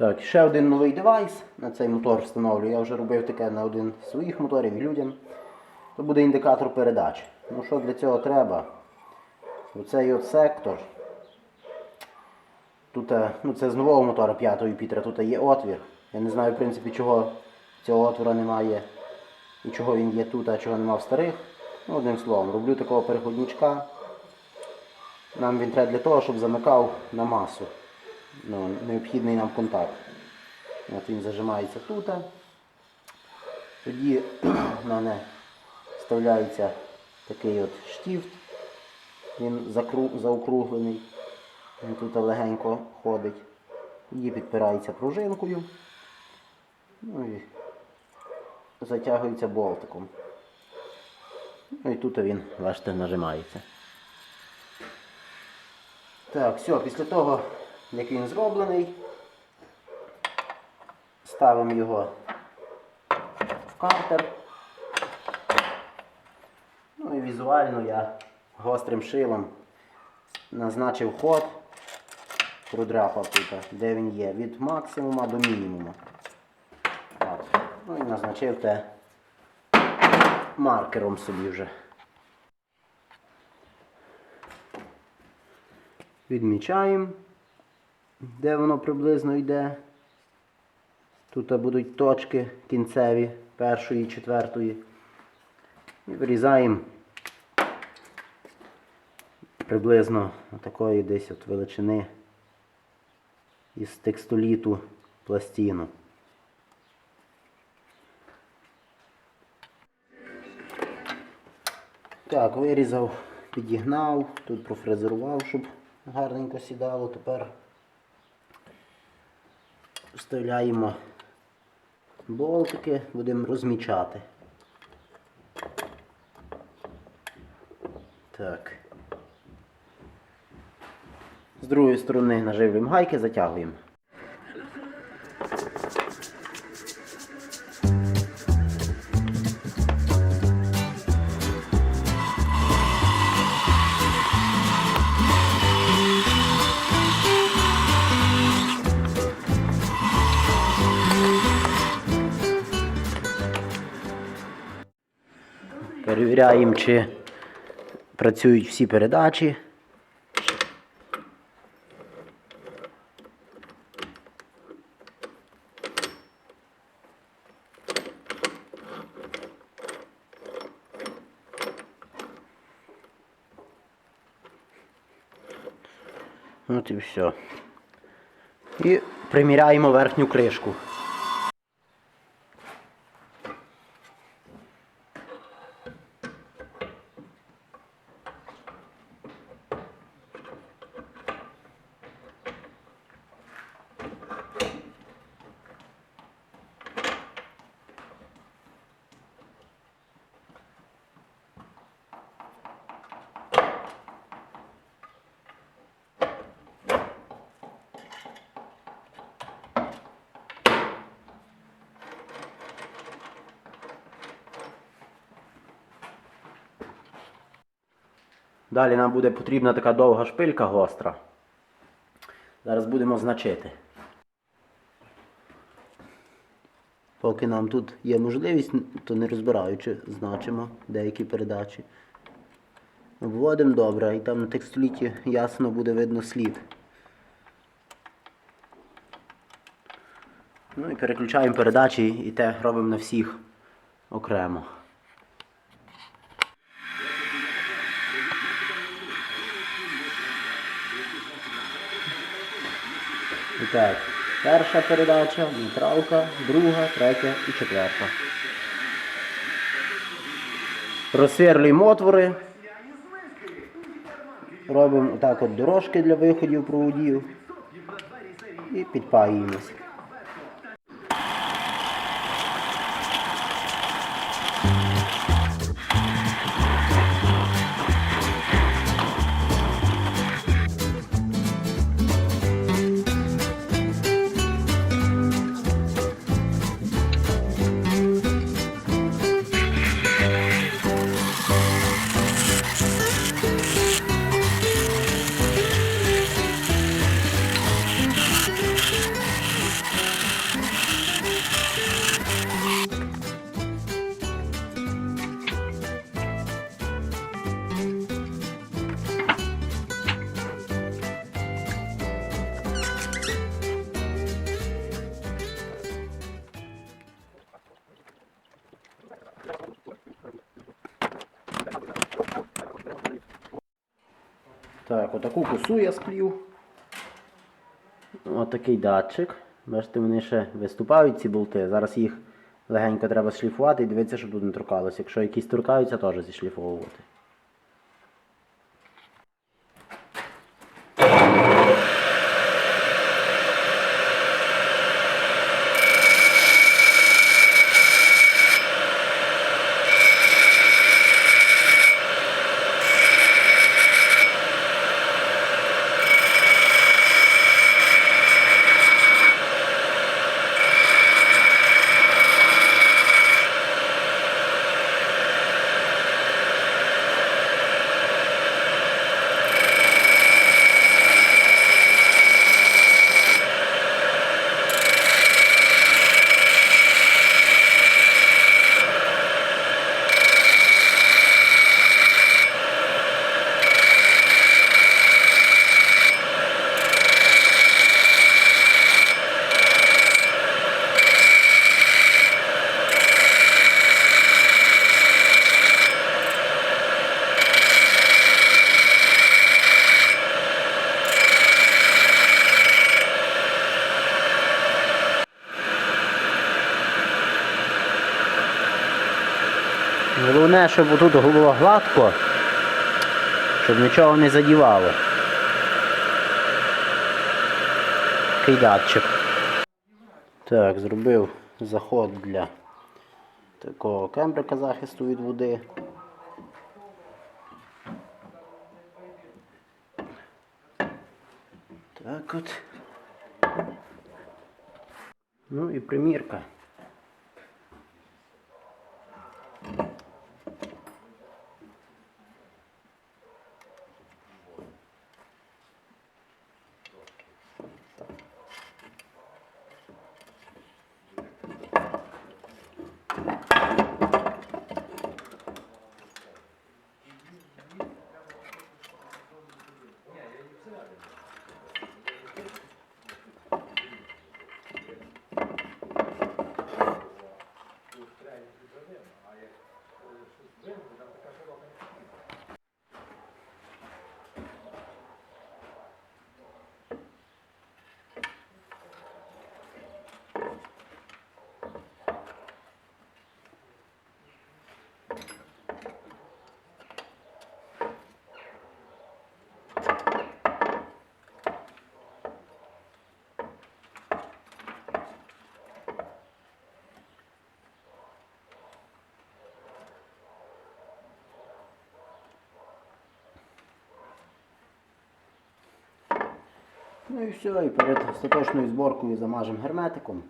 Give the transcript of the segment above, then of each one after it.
Так, ще один новий девайс на цей мотор встановлю. Я вже робив таке на один з своїх моторів людям. То буде індикатор передач. Ну що для цього треба? Оцей от сектор. Тут, е, ну це з нового мотора 5 Юпітера, тут є отвір. Я не знаю, в принципі, чого цього отвора немає і чого він є тут, а чого нема в старих. Ну, одним словом, роблю такого переходничка. Нам він треба для того, щоб замикав на масу. Ну, необхідний нам контакт. От він зажимається тут. Тоді в мене вставляється такий от штифт. Він закру- заокруглений. Він тут легенько ходить. Тоді підпирається пружинкою. Ну і затягується болтиком. Ну і тут він, бачите, нажимається. Так, все, після того, як він зроблений, ставимо його в картер. Ну і візуально я гострим шилом назначив ход, продряпав тут, де він є, від максимума до мінімуму. От. Ну і назначив те маркером собі вже. Відмічаємо, де воно приблизно йде. Тут будуть точки кінцеві першої і четвертої. І вирізаємо приблизно такої десь от величини із текстоліту пластину. Так, вирізав, підігнав, тут профрезерував, щоб гарненько сідало. Тепер вставляємо болтики, будемо розмічати. Так. З другої сторони наживлюємо гайки, затягуємо. Перевіряємо, чи працюють всі передачі. От і все. І приміряємо верхню кришку. Далі нам буде потрібна така довга шпилька гостра. Зараз будемо значити. Поки нам тут є можливість, то не розбираючи, значимо деякі передачі. Обводимо добре, і там на текстоліті ясно буде видно слід. Ну і переключаємо передачі і те робимо на всіх окремо. І так, перша передача, нейтралка, друга, третя і четверта. Розсвірлюємо отвори. Робимо отак от дорожки для виходів проводів. І підпаюємось. Так, отаку косу я сплів. Отакий датчик. Бачите, вони ще виступають ці болти. Зараз їх легенько треба шліфувати і дивитися, щоб тут не торкалося. Якщо якісь торкаються, теж зішліфовувати. Головне, щоб тут було гладко, щоб нічого не задівало. Такий датчик. Так, зробив заход для такого кембрика захисту від води. Так от. Ну і примірка. Ну і все, і перед остаточною зборкою замажемо герметиком.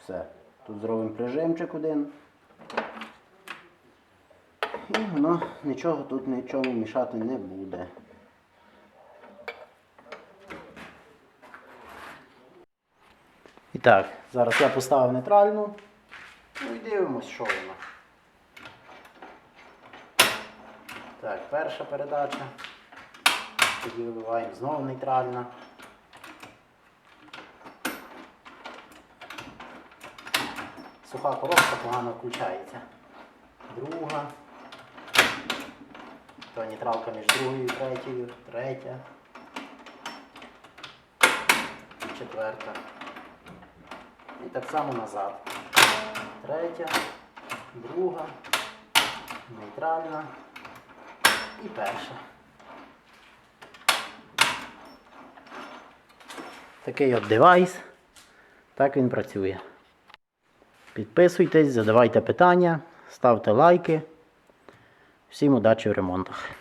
Все. Тут зробимо прижимчик один. І воно нічого тут нічому мішати не буде. І так, зараз я поставив нейтральну. Ну і дивимось, що воно. Так, перша передача. Тоді вибиваємо знову нейтральна. Суха коробка погано включається. Друга. То нейтралка між другою і третьою. Третя. Четверта. І так само назад. Третя, друга, нейтральна і перша. Такий от девайс. Так він працює. Підписуйтесь, задавайте питання, ставте лайки. Всім удачі в ремонтах.